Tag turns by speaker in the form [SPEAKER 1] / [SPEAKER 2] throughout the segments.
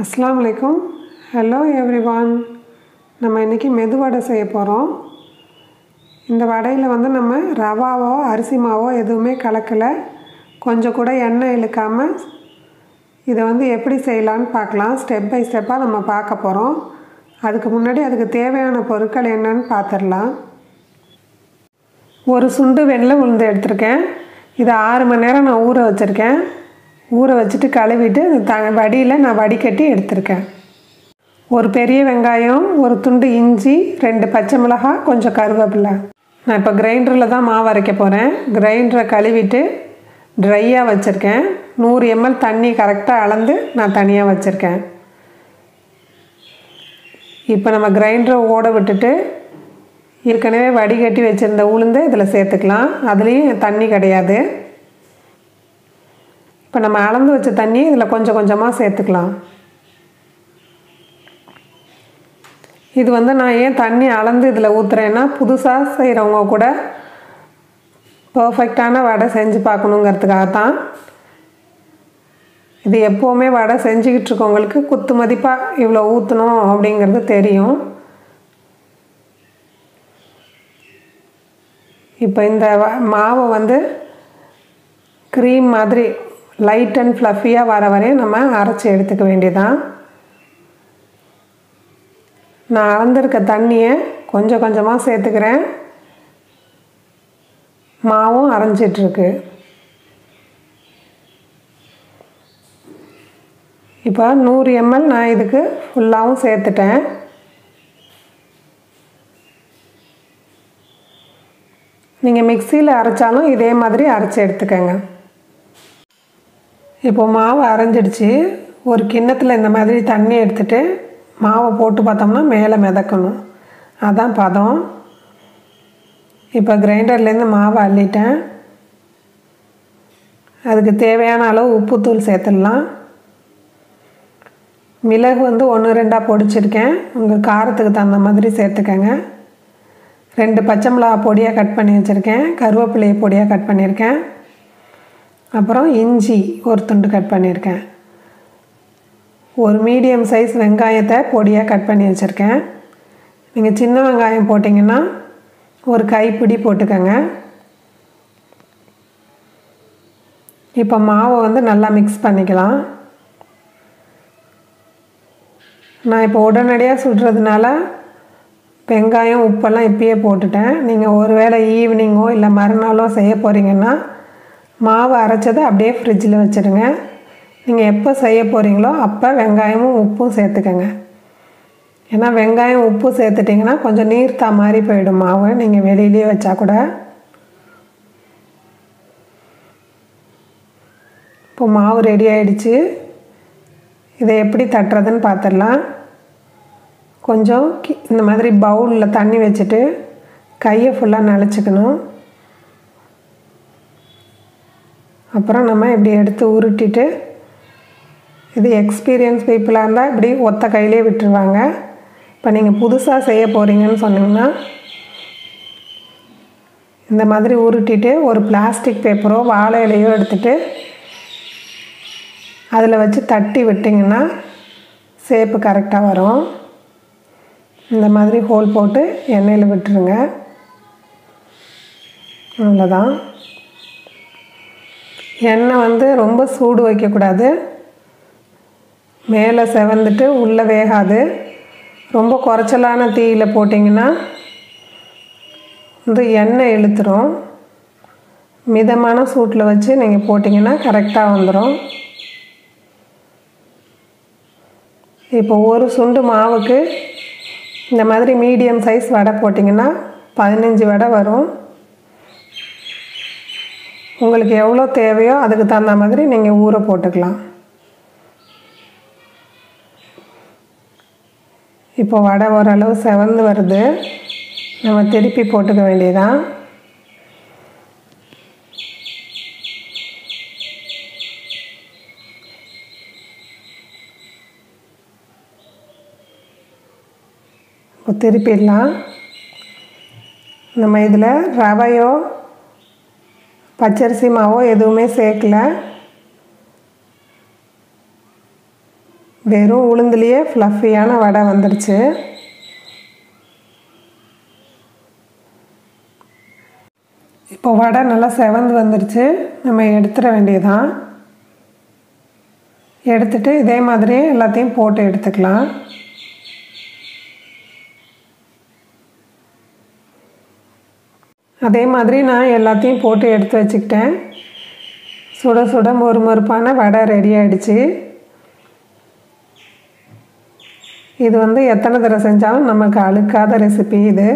[SPEAKER 1] அஸ்ஸலாமு அலைக்கும் hello everyone நம்ம இன்றைக்கி மெது வடை செய்ய போகிறோம் இந்த வடையில் வந்து நம்ம ரவாவோ அரிசி மாவோ எதுவுமே கலக்கலை. கொஞ்சம் கூட எண்ணெய் இழுக்காமல் இதை வந்து எப்படி செய்யலான்னு பார்க்கலாம். ஸ்டெப் பை ஸ்டெப்பாக நம்ம பார்க்க போகிறோம் அதுக்கு முன்னாடி அதுக்கு தேவையான பொருட்கள் என்னன்னு பார்த்துடலாம் ஒரு சுண்டு வெள்ளை உளுந்து எடுத்திருக்கேன். இதை ஆறு மணி நேரம் நான் ஊற வச்சுருக்கேன். ஊற வச்சுட்டு கழுவிட்டு த வடியில் நான் வடிகட்டி எடுத்திருக்கேன். ஒரு பெரிய வெங்காயம் ஒரு துண்டு இஞ்சி ரெண்டு பச்சை மிளகாய் கொஞ்சம் கருவேப்பிலை. நான் இப்போ கிரைண்டரில் தான் மாவு அரைக்க போகிறேன் கிரைண்டரை கழுவிட்டு ட்ரையாக வச்சுருக்கேன். நூறு எம்எல் தண்ணி கரெக்டாக அளந்து நான் தனியாக வச்சுருக்கேன். இப்போ நம்ம கிரைண்டரை ஓட விட்டுட்டு ஏற்கனவே வடிகட்டி வச்சுருந்த உளுந்து இதில் சேர்த்துக்கலாம். அதுலேயும் தண்ணி கிடையாது. இப்போ நம்ம அளந்து வச்ச தண்ணி இதில் கொஞ்சம் கொஞ்சமாக சேர்த்துக்கலாம். இது வந்து நான் ஏன் தண்ணி அளந்து இதில் ஊற்றுறேன்னா புதுசாக செய்கிறவங்க கூட பர்ஃபெக்டான வடை செஞ்சு பார்க்கணுங்கிறதுக்காக தான் இது எப்போவுமே வடை செஞ்சுக்கிட்டு இருக்கவங்களுக்கு குத்து மதிப்பாக இவ்வளோ ஊற்றணும் அப்படிங்கிறது தெரியும். இப்போ இந்த மாவை வந்து க்ரீம் மாதிரி லைட் அண்ட் ஃப்ளஃபியாக வர வரையும் நம்ம அரைச்சி எடுத்துக்க வேண்டியதான் நான் அளந்திருக்க தண்ணியை கொஞ்சம் கொஞ்சமாக சேர்த்துக்கிறேன். மாவும் அரைஞ்சிட்ருக்கு. இப்போ நூறு எம்எல் நான் இதுக்கு ஃபுல்லாகவும் சேர்த்துட்டேன். நீங்கள் மிக்சியில் அரைச்சாலும் இதே மாதிரி அரைச்சி எடுத்துக்கங்க. இப்போ மாவு அரைஞ்சிடுச்சு. ஒரு கிண்ணத்தில் இந்த மாதிரி தண்ணி எடுத்துகிட்டு மாவை போட்டு பார்த்தோம்னா மேலே மிதக்கணும். அதான் பதம். இப்போ கிரைண்டர்லேருந்து மாவை அள்ளிட்டேன். அதுக்கு தேவையான அளவு உப்புத்தூள் சேர்த்துடலாம். மிளகு வந்து ஒன்று ரெண்டாக பொடிச்சிருக்கேன். உங்கள் காரத்துக்கு தகுந்த மாதிரி சேர்த்துக்கங்க. ரெண்டு பச்சை மிளகா பொடியாக கட் பண்ணி வச்சுருக்கேன். கருவேப்பிலையை பொடியாக கட் பண்ணியிருக்கேன். அப்புறம் இஞ்சி ஒரு துண்டு கட் பண்ணியிருக்கேன். ஒரு மீடியம் சைஸ் வெங்காயத்தை பொடியாக கட் பண்ணி வச்சுருக்கேன். நீங்கள் சின்ன வெங்காயம் போட்டிங்கன்னா ஒரு கைப்பிடி போட்டுக்கோங்க. இப்போ மாவை வந்து நல்லா மிக்ஸ் பண்ணிக்கலாம். நான் இப்போ உடனடியாக சுடுறதுனால வெங்காயம் உப்பெல்லாம் இப்பயே போட்டுட்டேன். நீங்கள் ஒரு வேளை ஈவினிங்கோ இல்லை மறுநாளோ செய்ய போகிறீங்கன்னா மாவு அரைச்சதை அப்படியே ஃப்ரிட்ஜில் வச்சுடுங்க. நீங்கள் எப்போ செய்ய போகிறீங்களோ அப்போ வெங்காயமும் உப்பும் சேர்த்துக்கங்க. ஏன்னா வெங்காயம் உப்பு சேர்த்துட்டிங்கன்னா கொஞ்சம் நீர்த்தா மாதிரி போயிடும் மாவு. நீங்கள் வெளியிலே வச்சா கூட. இப்போ மாவு ரெடி ஆகிடுச்சு இதை எப்படி தட்டுறதுன்னு பார்த்துடலாம். கொஞ்சம் இந்த மாதிரி பவுலில் தண்ணி வச்சுட்டு கையை ஃபுல்லாக நினச்சிக்கணும். அப்புறம் நம்ம இப்படி எடுத்து உருட்டிட்டு இது எக்ஸ்பீரியன்ஸ் பீப்புளாக இருந்தால் இப்படி ஒத்த கையிலே விட்டுருவாங்க. இப்போ நீங்கள் புதுசாக செய்ய போகிறீங்கன்னு சொன்னீங்கன்னா இந்த மாதிரி உருட்டிட்டு ஒரு பிளாஸ்டிக் பேப்பரோ வாழை இலையோ எடுத்துகிட்டு அதில் வச்சு தட்டி விட்டிங்கன்னா சேப்பு கரெக்டாக வரும். இந்த மாதிரி ஹோல் போட்டு எண்ணெயில் விட்டுருங்க. அவ்வளோதான் எண்ணெய் வந்து ரொம்ப சூடு வைக்கக்கூடாது. மேலே செவந்துட்டு உள்ளே வேகாது. ரொம்ப குறைச்சலான தீயில் போட்டிங்கன்னா வந்து எண்ணெய் இழுத்துரும். மிதமான சூட்டில் வச்சு நீங்கள் போட்டிங்கன்னா கரெக்டாக வந்துடும் இப்போ ஒரு சுண்டு மாவுக்கு இந்த மாதிரி மீடியம் சைஸ் வடை போட்டிங்கன்னா பதினஞ்சு வடை வரும். உங்களுக்கு எவ்வளோ தேவையோ அதுக்கு தகுந்த மாதிரி நீங்கள் ஊற போட்டுக்கலாம். இப்போ வடை ஓரளவு செவந்து வருது. நம்ம திருப்பி போட்டுக்க வேண்டியதான் திருப்பிடலாம். நம்ம இதில் ரவையோ பச்சரிசி மாவோ எதுவுமே சேர்க்கல. வெறும் உளுந்துலேயே ஃப்ளஃபியான வடை வந்துடுச்சு இப்போ வடை நல்லா செவந்து வந்துடுச்சு நம்ம எடுத்துட வேண்டியதான் எடுத்துட்டு இதே மாதிரியே எல்லாத்தையும் போட்டு எடுத்துக்கலாம். அதே மாதிரி நான் எல்லாத்தையும் போட்டு எடுத்து வச்சுக்கிட்டேன். சுட சுட மொறு மொறுப்பான வடை ரெடி ஆகிடுச்சு இது வந்து எத்தனை தடவை செஞ்சாலும் நமக்கு அழுக்காத ரெசிபி இது.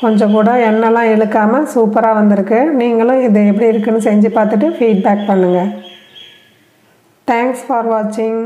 [SPEAKER 1] கொஞ்சம் கூட எண்ணெய்லாம் இழுக்காமல் சூப்பராக வந்திருக்கு. நீங்களும் இது எப்படி இருக்குன்னு செஞ்சு பார்த்துட்டு ஃபீட்பேக் பண்ணுங்கள் தேங்க்ஸ் ஃபார் வாட்சிங்